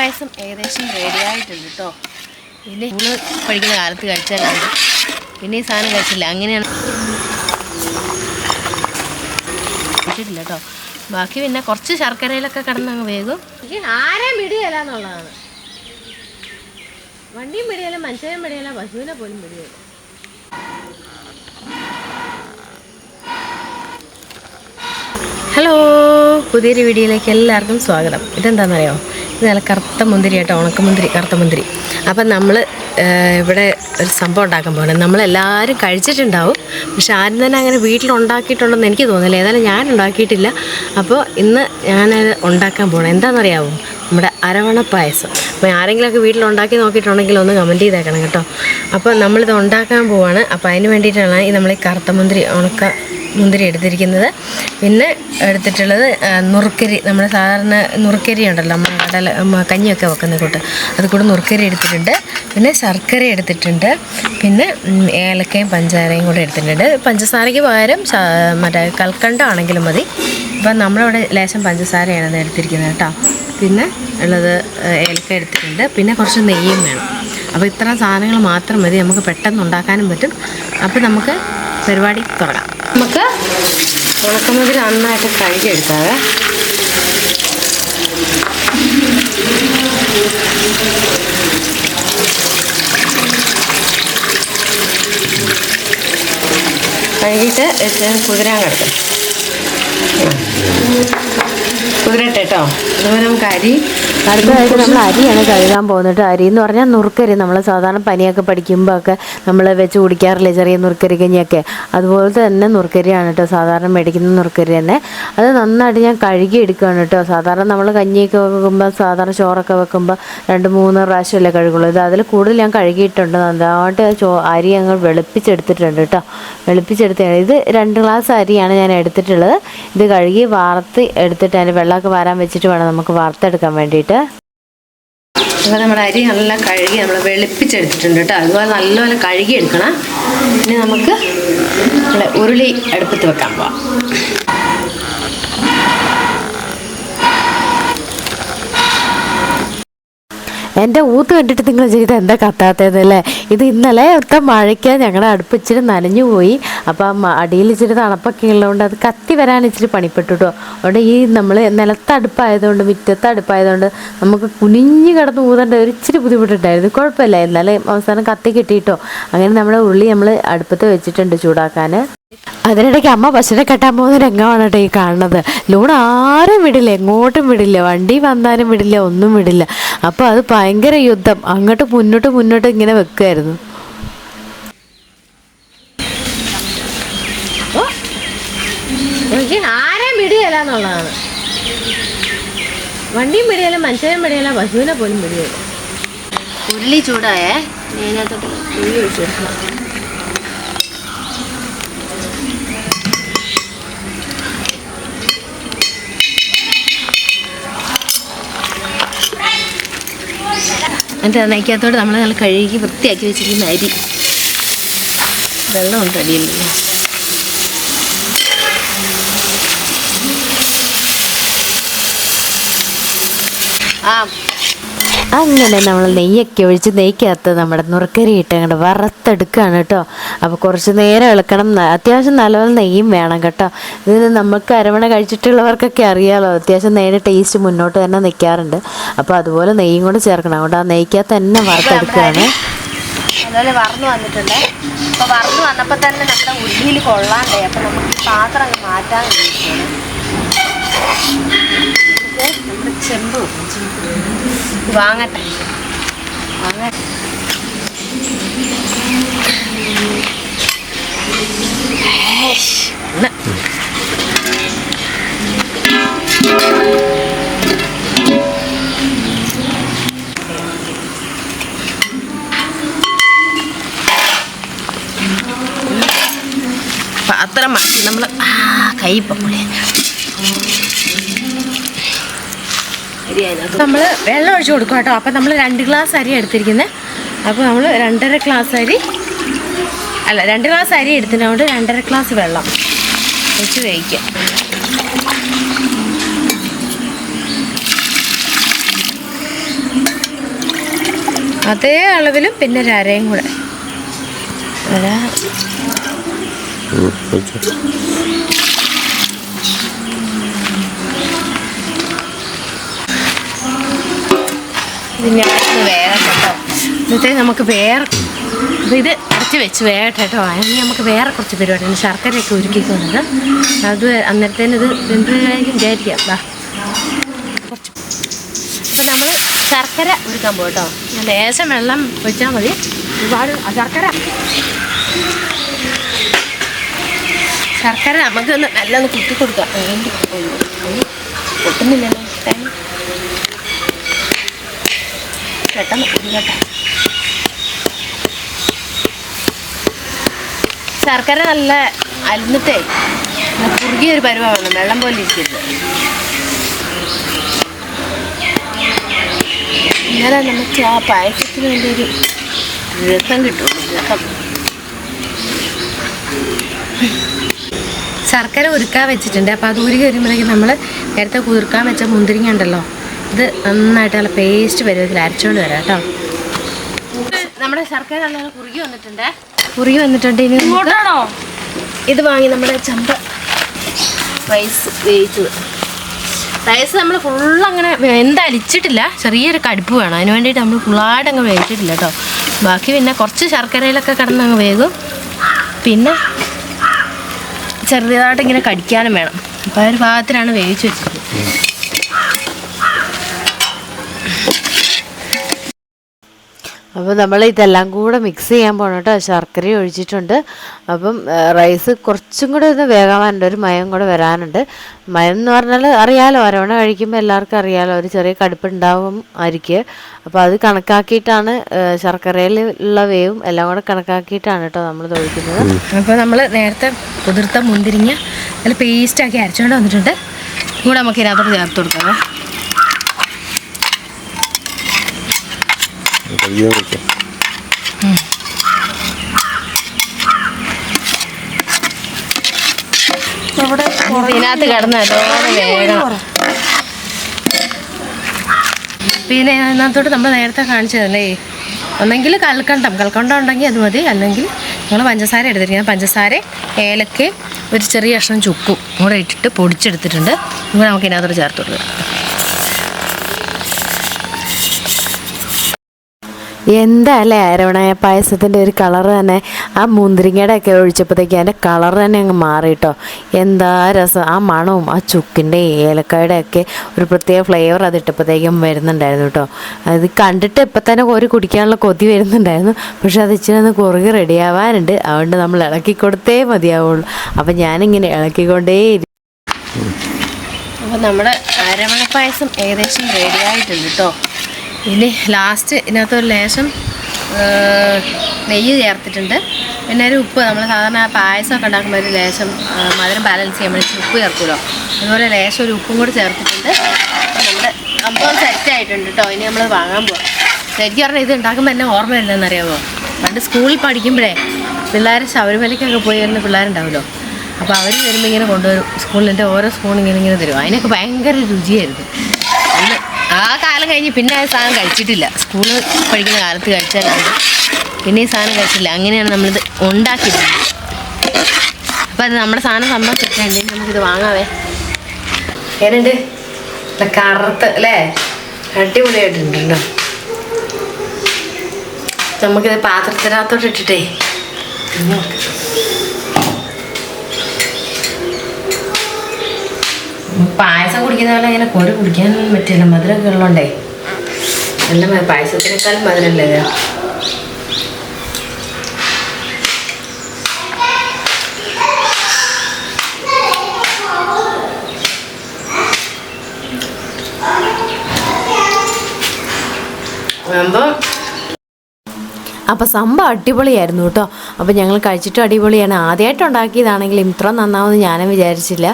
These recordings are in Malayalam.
പായസം ഏകദേശം റെഡി ആയിട്ടുണ്ട് കേട്ടോ പിന്നെ സ്കൂൾ പഠിക്കുന്ന കാലത്ത് കഴിച്ചാലാണ് പിന്നെ ഈ സാധനം കഴിച്ചില്ല. അങ്ങനെയാണ്. കഴിച്ചിട്ടില്ല കേട്ടോ ബാക്കി പിന്നെ കുറച്ച് ശർക്കരയിലൊക്കെ കിടന്നങ്ങ് വേഗം ആരെയും പിടിയല്ല എന്നുള്ളതാണ്. വണ്ടിയും പിടിയല്ല മനുഷ്യനും പിടിയല്ല പശുവിനെ പോലും പിടിയല്ല ഹലോ പുതിയൊരു വീഡിയോയിലേക്ക് എല്ലാവർക്കും സ്വാഗതം. ഇതെന്താണെന്നറിയോ ഇത് നല്ല കറുത്ത മുന്തിരി കേട്ടോ ഉണക്കമുന്തിരി കറുത്ത മുന്തിരി. അപ്പം നമ്മൾ ഇവിടെ ഒരു സംഭവം ഉണ്ടാക്കാൻ പോകണം നമ്മളെല്ലാവരും കഴിച്ചിട്ടുണ്ടാവും. പക്ഷെ ആരും തന്നെ അങ്ങനെ വീട്ടിൽ ഉണ്ടാക്കിയിട്ടുണ്ടെന്ന് എനിക്ക് തോന്നില്ല ഏതായാലും ഞാൻ ഉണ്ടാക്കിയിട്ടില്ല. അപ്പോൾ ഇന്ന് ഞാനത് ഉണ്ടാക്കാൻ പോകണം എന്താണെന്നറിയാവോ? നമ്മുടെ അരവണ പായസം. അപ്പോൾ ആരെങ്കിലുമൊക്കെ വീട്ടിൽ ഉണ്ടാക്കി നോക്കിയിട്ടുണ്ടെങ്കിൽ ഒന്ന് കമന്റ് ചെയ്തേക്കണം കേട്ടോ. അപ്പോൾ നമ്മളിത് ഉണ്ടാക്കാൻ പോവാണ്. അപ്പോൾ അതിന് വേണ്ടിയിട്ടാണ് ഈ നമ്മൾ ഈ കറുത്ത മുന്തിരി ഉണക്ക മുന്തിരി എടുത്തിരിക്കുന്നത്. പിന്നെ എടുത്തിട്ടുള്ളത് നുറുക്കരി. നമ്മുടെ സാധാരണ നുറുക്കരി ഉണ്ടല്ലോ നമ്മൾ കടല കഞ്ഞിയൊക്കെ വെക്കുന്ന കൂട്ട്. അത് കൂടെ നുറുക്കരി എടുത്തിട്ടുണ്ട്. പിന്നെ ശർക്കര എടുത്തിട്ടുണ്ട്. പിന്നെ ഏലക്കയും പഞ്ചസാരയും കൂടെ എടുത്തിട്ടുണ്ട്. പഞ്ചസാരയ്ക്ക് പകരം മറ്റേ കൽക്കണ്ടാണെങ്കിലും മതി. ഇപ്പം നമ്മളിവിടെ ലേശം പഞ്ചസാരയാണ് എടുത്തിരിക്കുന്നത് കേട്ടോ. പിന്നെ ഉള്ളത് ഏലക്ക എടുത്തിട്ടുണ്ട്. പിന്നെ കുറച്ച് നെയ്യും വേണം. അപ്പോൾ ഇത്ര സാധനങ്ങൾ മാത്രം മതി. നമുക്ക് പെട്ടെന്ന് ഉണ്ടാക്കാനും പറ്റും. അപ്പോൾ നമുക്ക് പരിപാടി തുടങ്ങാം. നമുക്ക് ഉണക്കമുതിരി നന്നായിട്ട് കഴുകിയെടുക്കാവേ കഴുകിയിട്ട് കുതിരാൻ കിടക്കും കുതിരട്ടെ കേട്ടോ. അതുപോലെ നമുക്ക് അരി അടുത്തതായിട്ട് നമ്മൾ അരിയാണ് കഴുകാൻ പോകുന്നത്. അരി എന്ന് പറഞ്ഞാൽ നുറുക്കരി. നമ്മൾ സാധാരണ പനിയൊക്കെ പഠിക്കുമ്പോൾ ഒക്കെ നമ്മൾ വെച്ച് കുടിക്കാറില്ലേ? ചെറിയ നുറുക്കരി കഞ്ഞിയൊക്കെ. അതുപോലെ തന്നെ നുറുക്കരിയാണ് കേട്ടോ. സാധാരണ മേടിക്കുന്ന നുറുക്കരി തന്നെ. അത് നന്നായിട്ട് ഞാൻ കഴുകി എടുക്കുകയാണ് കേട്ടോ. സാധാരണ നമ്മൾ കഞ്ഞിയൊക്കെ വെക്കുമ്പോൾ സാധാരണ ചോറൊക്കെ വെക്കുമ്പോൾ രണ്ട് മൂന്ന് പ്രാവശ്യമല്ലേ കഴുകുള്ളൂ. ഇത് അതിൽ കൂടുതൽ ഞാൻ കഴുകിയിട്ടുണ്ട്. നന്നായിട്ട് ചോ അരി അങ്ങ് വെളുപ്പിച്ചെടുത്തിട്ടുണ്ട് കേട്ടോ. വെളുപ്പിച്ചെടുത്ത ഇത് രണ്ട് ഗ്ലാസ് അരിയാണ് ഞാൻ എടുത്തിട്ടുള്ളത്. ഇത് കഴുകി വാർത്ത് എടുത്തിട്ട് അതിന്റെ വെള്ളമൊക്കെ വാരാൻ വെച്ചിട്ട് വേണം നമുക്ക് വാർത്തെടുക്കാൻ വേണ്ടിയിട്ട്. അപ്പോൾ നമ്മുടെ അരി നല്ല കഴുകി നമ്മൾ വെളുപ്പിച്ചെടുത്തിട്ടുണ്ട് കേട്ടോ. അതുപോലെ നല്ലപോലെ കഴുകി എടുക്കണം ഇനി നമുക്ക് ഉരുളി അടുപ്പത്ത് വെക്കാൻ പോവാം. എന്റെ ഊത്ത് കണ്ടിട്ട് നിങ്ങൾ ചെയ്ത എന്താ കത്താത്തതല്ലേ ഇത് ഇന്നലെ ഒത്ത മഴയ്ക്ക് ഞങ്ങളുടെ അടുപ്പ് ഇച്ചിരി നനഞ്ഞു പോയി. അപ്പം അടിയിൽ ഇച്ചിരി തണുപ്പൊക്കെ ഉള്ളതുകൊണ്ട് അത് കത്തി വരാൻ ഇച്ചിരി പണിപ്പെട്ടു കേട്ടോ അതുകൊണ്ട് ഈ നമ്മൾ നിലത്തടുപ്പായതുകൊണ്ട് മുറ്റത്തടുപ്പായതുകൊണ്ട് നമുക്ക് കുനിഞ്ഞ് കിടന്ന് ഊതേണ്ട ഒരു ഇച്ചിരി ബുദ്ധിമുട്ടുണ്ടായിരുന്നു. കുഴപ്പമില്ല. എന്നാലും അവസാനം കത്തി കിട്ടിയിട്ടോ. അങ്ങനെ നമ്മുടെ ഉള്ളി നമ്മൾ അടുപ്പത്ത് വെച്ചിട്ടുണ്ട് ചൂടാക്കാൻ അതിനിടയ്ക്ക് അമ്മ ബസ്സിനെ കെട്ടാൻ പോകുന്ന രംഗമാണ് കേട്ടോ ഈ കാണുന്നത്. ലൂൺ ആരും വിടില്ല എങ്ങോട്ടും വിടില്ല വണ്ടി വന്നാലും വിടില്ല ഒന്നും വിടില്ല. അപ്പോൾ അത് ഭയങ്കര യുദ്ധം. അങ്ങോട്ട് മുന്നോട്ട് മുന്നോട്ട് ഇങ്ങനെ വെക്കുമായിരുന്നു ആരെയും പിടിയല്ല എന്നുള്ളതാണ്. വണ്ടിയും പിടിയല്ല മനുഷ്യനും പിടിയല്ല പശുവിനെ പോലും പിടിയല്ല ഉരുളി ചൂടായേ അതിനകത്തോട്ട് ഉള്ളി ഒഴിച്ചു എന്നിട്ട് അതിനകത്തോട്ട് നമ്മൾ നല്ല കഴുകി വൃത്തിയാക്കി വെച്ചിരിക്കുന്ന അരി. വെള്ളമുണ്ട് അടിയില്ലല്ലോ ആ. അങ്ങനെ നമ്മൾ നെയ്യൊക്കെ ഒഴിച്ച് നെയ്ക്കകത്ത് നമ്മുടെ നുറുക്കരി ഇട്ട് അങ്ങോട്ട് വറുത്തെടുക്കുകയാണ് കേട്ടോ. അപ്പോൾ കുറച്ച് നേരം ഇളക്കണം. അത്യാവശ്യം നല്ലപോലെ നെയ്യും വേണം കേട്ടോ. ഇതിന് നമുക്ക് അരവണ കഴിച്ചിട്ടുള്ളവർക്കൊക്കെ അറിയാമല്ലോ അത്യാവശ്യം നെയ്യുടെ ടേസ്റ്റ് മുന്നോട്ട് തന്നെ നിൽക്കാറുണ്ട് അപ്പോൾ അതുപോലെ നെയ്യും കൂടെ ചേർക്കണം. അതുകൊണ്ട് ആ നെയ്ക്കകത്ത് തന്നെ വറുത്തെടുക്കുകയാണ്. അതുപോലെ വറന്നു വന്നിട്ടുണ്ട്. അപ്പോൾ വറന്നു വന്നപ്പോൾ തന്നെ നമ്മുടെ ഉള്ളിയിൽ കൊള്ളാണ്ടേ അപ്പോൾ നമുക്ക് പാത്രം അങ്ങ് മാറ്റാൻ വേണ്ടിയിട്ടാണ്. ഇത് നമ്മുടെ ചെമ്പ് വാങ്ങട്ടെ. വാങ്ങട്ടെ. മാറ്റി നമ്മൾ കൈ പൊളി നമ്മൾ വെള്ളം ഒഴിച്ച് കൊടുക്കും കേട്ടോ. അപ്പം നമ്മൾ രണ്ട് ഗ്ലാസ് അരി എടുത്തിരിക്കുന്നത് അപ്പോൾ നമ്മൾ രണ്ടര ഗ്ലാസ് അരി അല്ല രണ്ട് ഗ്ലാസ് അരി എടുത്തതുകൊണ്ട് രണ്ടര ഗ്ലാസ് വെള്ളം ഒഴിച്ച് കഴിക്കാം അതേ അളവിലും പിന്നെ ഒരു അരയും കൂടെ. ഇത് ഞാനൊന്ന് വേറെ കേട്ടോ എന്നിട്ട് നമുക്ക് വേറെ അപ്പോൾ ഇത് അടച്ച് വെച്ച് വേറെ കേട്ടോ അതിന് നമുക്ക് വേറെ കുറച്ച് പരിപാടിയാണ് ശർക്കരയൊക്കെ ഒരുക്കിക്കൊണ്ടത് അത് അന്നേരത്തേന് ഇത് വെന്തായിരിക്കും വിചാരിക്കാം. വാ കുറച്ച്. അപ്പോൾ നമ്മൾ ശർക്കര ഒരുക്കാൻ പോകും കേട്ടോ ഞാൻ ലേശം വെള്ളം വെച്ചാൽ മതി. ഒരുപാട് ശർക്കര. ശർക്കര നമുക്കൊന്ന് നല്ലൊന്ന് കുത്തി കൊടുക്കാം. പൊട്ടുന്നില്ലല്ലോ. തേങ്ങ പെട്ടെന്ന് ഉരുകട്ടെ ശർക്കര നല്ല അലിഞ്ഞിട്ടേ കുറുകിയൊരു കുറുകിയ ഒരു വെള്ളം പോലെ ഇരിക്കരുത്. ഇന്നലെ നമുക്ക് ആ പായസത്തിന് വേണ്ടി ഒരു രസം കിട്ടുള്ളൂ രസം. ശർക്കര ഉരുക്കാൻ വെച്ചിട്ടുണ്ട്. അപ്പോൾ അത് ഉരുകി വരുമ്പോഴേക്കും നമ്മൾ നേരത്തെ കുതിർക്കാൻ വെച്ച മുന്തിരിങ്ങ ഉണ്ടല്ലോ. ഇത് നന്നായിട്ട് നല്ല പേസ്റ്റ് പരുവത്തിൽ അരച്ചുകൊണ്ട് വരാം കേട്ടോ. നമ്മുടെ ശർക്കര നല്ല കുറുകി വന്നിട്ടുണ്ട്. കുറുകി വന്നിട്ടുണ്ട് ഇനി ഇങ്ങോട്ടാണോ? ഇത് വാങ്ങി നമ്മുടെ ചമ്പ റൈസ് വേവിച്ചത്. റൈസ് നമ്മൾ ഫുള്ള് അങ്ങനെ എന്താ അലിച്ചിട്ടില്ല ചെറിയൊരു കടുപ്പ് വേണം. അതിന് വേണ്ടിയിട്ട് നമ്മൾ ഫുള്ളായിട്ട് അങ്ങ് വേവിച്ചിട്ടില്ല കേട്ടോ. ബാക്കി പിന്നെ കുറച്ച് ശർക്കരയിലൊക്കെ കിടന്ന് അങ്ങ് വേകും പിന്നെ ചെറുതായിട്ട് ഇങ്ങനെ കടിക്കാനും വേണം. അപ്പോൾ ആ ഒരു ഭാഗത്തിലാണ് വേവിച്ച് വെച്ചത്. അപ്പോൾ നമ്മൾ ഇതെല്ലാം കൂടെ മിക്സ് ചെയ്യാൻ പോകണം കേട്ടോ. ശർക്കര ഒഴിച്ചിട്ടുണ്ട്. അപ്പം റൈസ് കുറച്ചും കൂടെ ഒന്ന് വേകാനുണ്ട്. ഒരു മയം കൂടെ വരാനുണ്ട്. മയം എന്ന് പറഞ്ഞാൽ അറിയാലോ അരവണ കഴിക്കുമ്പോൾ എല്ലാവർക്കും അറിയാലോ ഒരു ചെറിയ കടുപ്പുണ്ടാവും ആയിരിക്കും അപ്പോൾ അത് കണക്കാക്കിയിട്ടാണ് ശർക്കരയിലുള്ള വേവും എല്ലാം കൂടെ കണക്കാക്കിയിട്ടാണ് കേട്ടോ നമ്മൾ ഒഴിക്കുന്നത്. അപ്പോൾ നമ്മൾ നേരത്തെ കുതിർത്ത മുന്തിരിങ്ങ നല്ല പേസ്റ്റാക്കി അരച്ചുകൊണ്ട് വന്നിട്ടുണ്ട്. കൂടെ നമുക്ക് ഇതിനകത്തോട്ട് ചേർത്ത് കൊടുക്കാം. ഇതിനകത്ത് കിടന്ന് നല്ലോണം വേഗം പിന്നെ ഇന്നത്തോട്ട് നമ്മൾ നേരത്തെ കാണിച്ചതല്ലേ? ഒന്നെങ്കിൽ കൽക്കണ്ടം. കൽക്കണ്ടം ഉണ്ടെങ്കിൽ അത് മതി. അല്ലെങ്കിൽ ഞങ്ങൾ പഞ്ചസാര എടുത്തിരിക്കുന്നത്. പഞ്ചസാര ഏലക്ക ഒരു ചെറിയ കഷ്ണം ചുക്കും കൂടെ ഇട്ടിട്ട് പൊടിച്ചെടുത്തിട്ടുണ്ട്. ഇവിടെ നമുക്ക് ഇതിനകത്തോട്ട് ചേർത്ത് കൊടുക്കാം. എന്താ അല്ലേ അരവണ? പായസത്തിന്റെ ഒരു കളർ തന്നെ. ആ മുന്തിരിങ്ങയുടെ ഒക്കെ ഒഴിച്ചപ്പോഴത്തേക്ക് അതിന്റെ കളർ തന്നെ അങ്ങ് മാറിട്ടോ എന്താ രസം? ആ മണവും ആ ചുക്കിന്റെ ഏലക്കായുടെ ഒക്കെ ഒരു പ്രത്യേക ഫ്ലേവർ അത് ഇട്ടപ്പോഴത്തേക്കും വരുന്നുണ്ടായിരുന്നു കേട്ടോ. അത് കണ്ടിട്ട് ഇപ്പം തന്നെ കോരി കുടിക്കാനുള്ള കൊതി വരുന്നുണ്ടായിരുന്നു. പക്ഷെ അത് ഇച്ചിരി ഒന്ന് കുറുകി റെഡിയാവാനുണ്ട് അതുകൊണ്ട് നമ്മൾ ഇളക്കി കൊടുത്തേ മതിയാവുള്ളൂ. അപ്പം ഞാനിങ്ങനെ ഇളക്കിക്കൊണ്ടേ അപ്പോൾ നമ്മുടെ അരമണ പായസം ഏകദേശം റെഡിയായിട്ടുണ്ട് കേട്ടോ. ഇനി ലാസ്റ്റ് ഇതിനകത്തൊരു ലേശം നെയ്യ് ചേർത്തിട്ടുണ്ട്. പിന്നെ ഒരു ഉപ്പ് നമ്മൾ സാധാരണ പായസമൊക്കെ ഉണ്ടാക്കുമ്പോൾ ഒരു ലേശം മധുരം ബാലൻസ് ചെയ്യാൻ വേണ്ടി ഉപ്പ് ചേർക്കുമല്ലോ അതുപോലെ ലേശം ഒരു ഉപ്പും കൂടി ചേർത്തിട്ടുണ്ട്. നമ്മുടെ സംഭവം സെറ്റ് ആയിട്ടുണ്ട് കേട്ടോ ഇനി നമ്മൾ വാങ്ങാൻ പോവാം. ശരിക്കും പറഞ്ഞാൽ ഇത് ഉണ്ടാക്കുമ്പോൾ എന്നെ ഓർമ്മ വരുന്നതെന്നറിയാമോ പണ്ട് സ്കൂളിൽ പഠിക്കുമ്പോഴേ പിള്ളേർ ശബരിമലയ്ക്കൊക്കെ പോയി വരുന്ന പിള്ളേരുണ്ടാവുമല്ലോ അപ്പോൾ അവർ വരുമ്പോൾ ഇങ്ങനെ കൊണ്ടുവരും. സ്കൂളിന്റെ ഓരോ സ്പൂൺ ഇങ്ങനെ ഇങ്ങനെ തരും. അതിനൊക്കെ ഭയങ്കര രുചിയായിരുന്നു. ആ കാലം കഴിഞ്ഞ് പിന്നെ ആ സാധനം കഴിച്ചിട്ടില്ല. സ്കൂളിൽ പഠിക്കുന്ന കാലത്ത് കഴിച്ചാലാണ്. പിന്നെ ഈ സാധനം കഴിച്ചില്ല അങ്ങനെയാണ് നമ്മളിത് ഉണ്ടാക്കിയത് അപ്പോൾ അത് നമ്മുടെ സാധനം സംഭവം നമുക്കിത് വാങ്ങാവേ. ഏതുണ്ട് കറുത്ത് അല്ലേ? അടിപൊളിയായിട്ടുണ്ടല്ലോ നമുക്കിത് പാത്രത്തിനകത്തോട്ട് ഇട്ടിട്ടേ തിന്ന് നോക്കാം. പായസം കുടിക്കുന്ന പോലെ ഇങ്ങനെ കോരി കുടിക്കാനൊന്നും പറ്റില്ല. മധുരമൊക്കെ ഉള്ളതുകൊണ്ടേ. നല്ല പായസത്തിനേക്കാളും മധുരമല്ലേ ഇത്? അപ്പോൾ സംഭവം അടിപൊളിയായിരുന്നു കേട്ടോ. അപ്പോൾ ഞങ്ങൾ കഴിച്ചിട്ട് അടിപൊളിയാണ്. ആദ്യമായിട്ട് ഉണ്ടാക്കിയതാണെങ്കിലും ഇത്ര നന്നാവുമെന്ന് ഞാനും വിചാരിച്ചില്ല.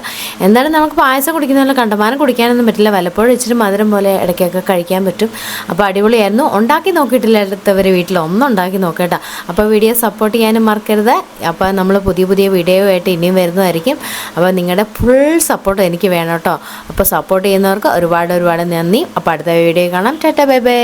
എന്തായാലും നമുക്ക് പായസം കുടിക്കുന്നതല്ല കണ്ടമാനം കുടിക്കാനൊന്നും പറ്റില്ല. വല്ലപ്പോഴും ഇച്ചിരി മധുരം പോലെ ഇടയ്ക്കൊക്കെ കഴിക്കാൻ പറ്റും. അപ്പോൾ അടിപൊളിയായിരുന്നു. ഉണ്ടാക്കി നോക്കിയിട്ടില്ലാത്തവർ വീട്ടിൽ. ഒന്നും ഉണ്ടാക്കി നോക്കേട്ടാ അപ്പോൾ വീഡിയോ സപ്പോർട്ട് ചെയ്യാനും മറക്കരുത്. അപ്പോൾ നമ്മൾ പുതിയ പുതിയ വീഡിയോ ആയിട്ട് ഇനിയും വരുന്നതായിരിക്കും. അപ്പോൾ നിങ്ങളുടെ ഫുൾ സപ്പോർട്ട് എനിക്ക് വേണം കേട്ടോ. അപ്പോൾ സപ്പോർട്ട് ചെയ്യുന്നവർക്ക് ഒരുപാട് ഒരുപാട് നന്ദി. അപ്പോൾ അടുത്ത വീഡിയോ കാണാം. Tata bye bye.